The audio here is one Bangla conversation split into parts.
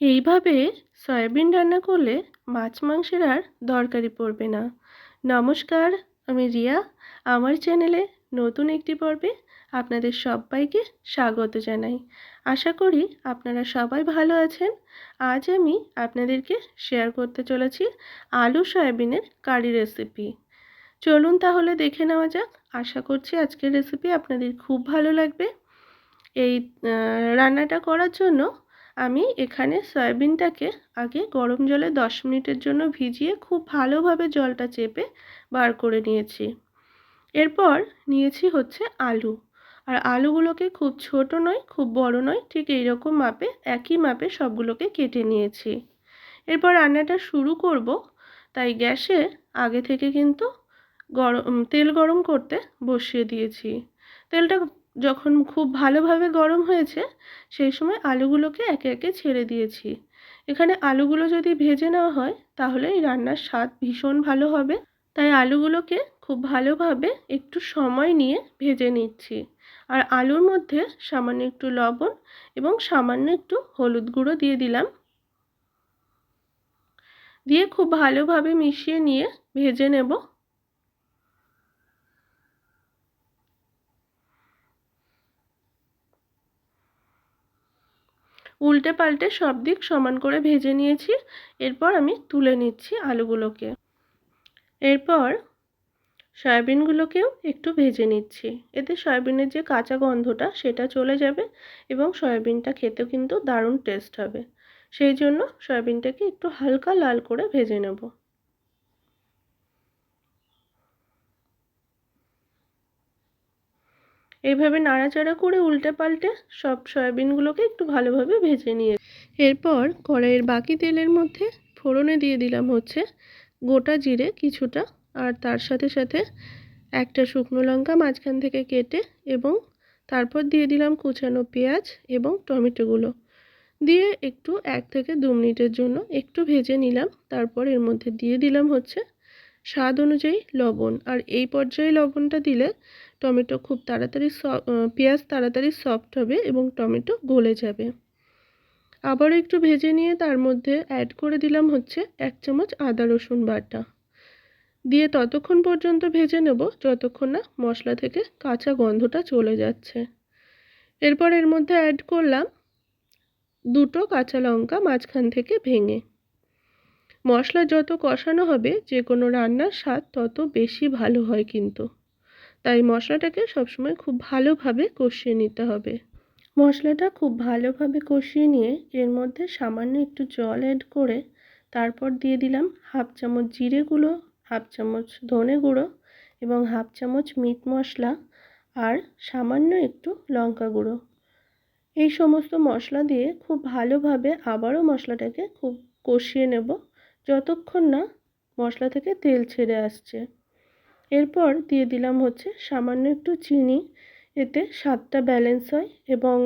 এইভাবে সয়াবিন রান্না করলে মাছ মাংসের আর দরকারই পড়বে না। নমস্কার, আমি রিয়া। আমার চ্যানেলে নতুন একটি পর্বে আপনাদের সবাইকে স্বাগত জানাই। আশা করি আপনারা সবাই ভালো আছেন। আজ আমি আপনাদেরকে শেয়ার করতে চলেছি আলু সয়াবিনের কারি রেসিপি চলুন তাহলে দেখে নেওয়া যাক। আশা করছি আজকের রেসিপি আপনাদের খুব ভালো লাগবে। এই রান্নাটা করার জন্য আমি এখানে সয়াবিনটাকে আগে গরম জলে দশ মিনিটের জন্য ভিজিয়ে খুব ভালোভাবে জলটা চেপে বার করে নিয়েছি। এরপর নিয়েছি হচ্ছে আলু। আর আলুগুলোকে খুব ছোট নয়, খুব বড় নয়, ঠিক এইরকম মাপে, একই মাপে সবগুলোকে কেটে নিয়েছি। এরপর রান্নাটা শুরু করব। তাই গ্যাসে আগে থেকে কিন্তু গরম, তেল গরম করতে বসিয়ে দিয়েছি। তেলটা যখন খুব ভালোভাবে গরম হয়েছে, সেই সময় আলুগুলোকে একে একে ছেড়ে দিয়েছি। এখানে আলুগুলো যদি ভেজে নেওয়া হয়, তাহলে এই রান্নার স্বাদ ভীষণ ভালো হবে। তাই আলুগুলোকে খুব ভালোভাবে একটু সময় নিয়ে ভেজে নিচ্ছি। আর আলুর মধ্যে সামান্য একটু লবণ এবং সামান্য একটু হলুদ গুঁড়ো দিয়ে দিলাম। দিয়ে খুব ভালোভাবে মিশিয়ে নিয়ে ভেজে নেব। উল্টে পাল্টে সব দিক সমান করে ভেজে নিয়েছি। এরপর আমি তুলে নিচ্ছি আলুগুলোকে। এরপর সয়াবিনগুলোকেও একটু ভেজে নিচ্ছি। এতে সয়াবিনের যে কাঁচা গন্ধটা, সেটা চলে যাবে এবং সয়াবিনটা খেতেও কিন্তু দারুণ টেস্ট হবে। সেই জন্য সয়াবিনটাকে একটু হালকা লাল করে ভেজে নেব। এইভাবে নাড়াচাড়া করে উল্টে পাল্টে সব সয়াবিনগুলোকে একটু ভালোভাবে ভেজে নিয়ে এরপর কড়াইয়ের বাকি তেলের মধ্যে ফোড়নে দিয়ে দিলাম হচ্ছে গোটা জিরে কিছুটা আর তার সাথে সাথে একটা শুকনো লঙ্কা মাঝখান থেকে কেটে এবং তারপর দিয়ে দিলাম কুচানো পেঁয়াজ এবং টমেটোগুলো। দিয়ে একটু এক থেকে দু মিনিটের জন্য একটু ভেজে নিলাম, তারপর এর মধ্যে দিয়ে দিলাম হচ্ছে স্বাদ অনুযায়ী লবণ। আর এই পর্যায়ে লবণটা দিলে টমেটো খুব তাড়াতাড়ি পেঁয়াজ তাড়াতাড়ি সফট হবে এবং টমেটো গলে যাবে। আবার একটু ভেজে নিয়ে তার মধ্যে অ্যাড করে দিলাম হচ্ছে এক চামচ আদা রসুন বাটা। দিয়ে ততক্ষণ পর্যন্ত ভেজে নেব যতক্ষণ না মশলা থেকে কাঁচা গন্ধটা চলে যাচ্ছে। এরপর এর মধ্যে অ্যাড করলাম দুটো কাঁচা লঙ্কা মাঝখান থেকে ভেঙে। মশলা যত কষানো হবে, যে কোনো রান্নার স্বাদ তত বেশি ভালো হয় কিন্তু। তাই মশলাটাকে সবসময় খুব ভালোভাবে কষিয়ে নিতে হবে। মশলাটা খুব ভালোভাবে কষিয়ে নিয়ে এর মধ্যে সামান্য একটু জল অ্যাড করে তারপর দিয়ে দিলাম হাফ চামচ জিরে গুঁড়ো, হাফ চামচ ধনে গুঁড়ো এবং হাফ চামচ মিট মশলা আর সামান্য একটু লঙ্কা গুঁড়ো। এই সমস্ত মশলা দিয়ে খুব ভালোভাবে আবারও মশলাটাকে খুব কষিয়ে নেব। যতক্ষণ না মশলা থেকে তেল ছেড়ে আসছে। এরপর দিয়ে দিলাম হচ্ছে সামান্য একটু চিনি। এতে স্বাদটা ব্যালেন্স হয় এবং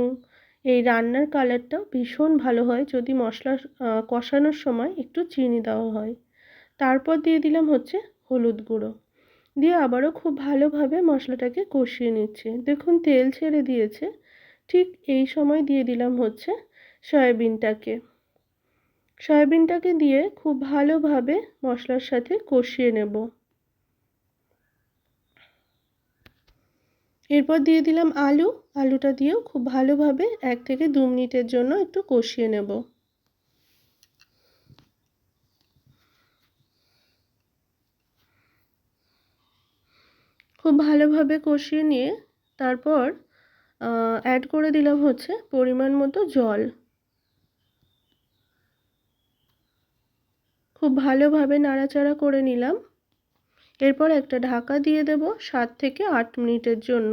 এই রান্নার কালারটাও ভীষণ ভালো হয় যদি মশলা কষানোর সময় একটু চিনি দেওয়া হয়। তারপর দিয়ে দিলাম হচ্ছে হলুদ গুঁড়ো। দিয়ে আবারও খুব ভালোভাবে মশলাটাকে কষিয়ে নিচ্ছে। দেখুন তেল ছেড়ে দিয়েছে। ঠিক এই সময় দিয়ে দিলাম হচ্ছে সয়াবিনটাকে। সয়াবিনটাকে দিয়ে খুব ভালোভাবে মশলার সাথে কষিয়ে নেব। এরপর দিয়ে দিলাম আলু। আলুটা দিয়েও খুব ভালোভাবে এক থেকে দু মিনিটের জন্য একটু কষিয়ে নেব। খুব ভালোভাবে কষিয়ে নিয়ে তারপর অ্যাড করে দিলাম হচ্ছে পরিমাণ মতো জল। খুব ভালোভাবে নাড়াচাড়া করে নিলাম। এরপর একটা ঢাকা দিয়ে দেব সাত থেকে আট মিনিটের জন্য।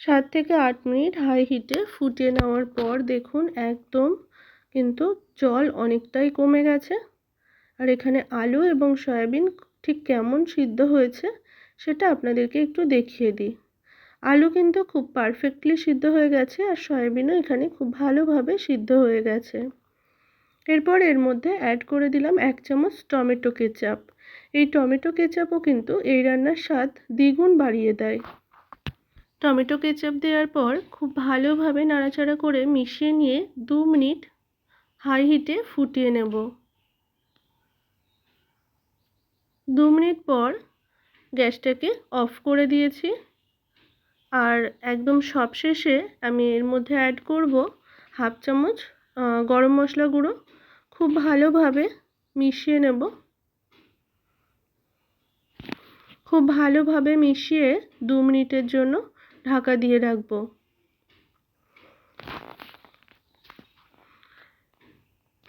সাত থেকে আট মিনিট হাই হিটে ফুটিয়ে নেওয়ার পর দেখুন একদম কিন্তু জল অনেকটাই কমে গেছে। আর এখানে আলু এবং সয়াবিন ঠিক কেমন সিদ্ধ হয়েছে সেটা আপনাদেরকে একটু দেখিয়ে দিই। আলু কিন্তু খুব পারফেক্টলি সিদ্ধ হয়ে গেছে আর সয়াবিনও এখানে খুব ভালোভাবে সিদ্ধ হয়ে গেছে। এরপর এর মধ্যে অ্যাড করে দিলাম এক চামচ টমেটো কেচাপ। এই টমেটো কেচাপও কিন্তু এই রান্নার স্বাদ দ্বিগুণ বাড়িয়ে দেয়। টমেটো কেচাপ দেওয়ার পর খুব ভালোভাবে নাড়াচাড়া করে মিশিয়ে নিয়ে দু মিনিট হাই হিটে ফুটিয়ে নেব। দু মিনিট পর গ্যাসটাকে অফ করে দিয়েছি। আর একদম সবশেষে আমি এর মধ্যে অ্যাড করব হাফ চামচ গরম মশলা গুঁড়ো। খুব ভালোভাবে মিশিয়ে নেব। খুব ভালোভাবে মিশিয়ে দু মিনিটের জন্য ঢাকা দিয়ে রাখব।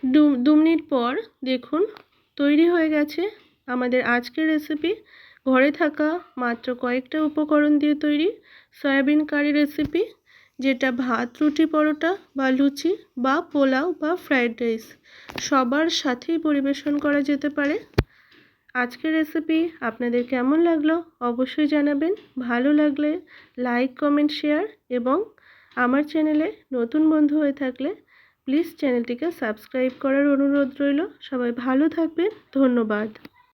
দু দু মিনিট পর দেখুন তৈরি হয়ে গেছে আমাদের আজকের রেসিপি ঘরে থাকা মাত্র কয়েকটা উপকরণ দিয়ে তৈরি। সয়াবিন কারি রেসিপি যেটা ভাত, রুটি পরোটা বা লুচি বা পোলাও বা ফ্রায়েড রাইস সবার সাথেই পরিবেশন করা যেতে পারে। আজকের রেসিপি আপনাদের কেমন লাগল অবশ্যই জানাবেন। ভালো লাগলে লাইক, কমেন্ট, শেয়ার এবং আমার চ্যানেলে নতুন বন্ধু হয়ে থাকলে প্লিজ চ্যানেলটিকে সাবস্ক্রাইব করার অনুরোধ রইল। সবাই ভালো থাকবেন। ধন্যবাদ।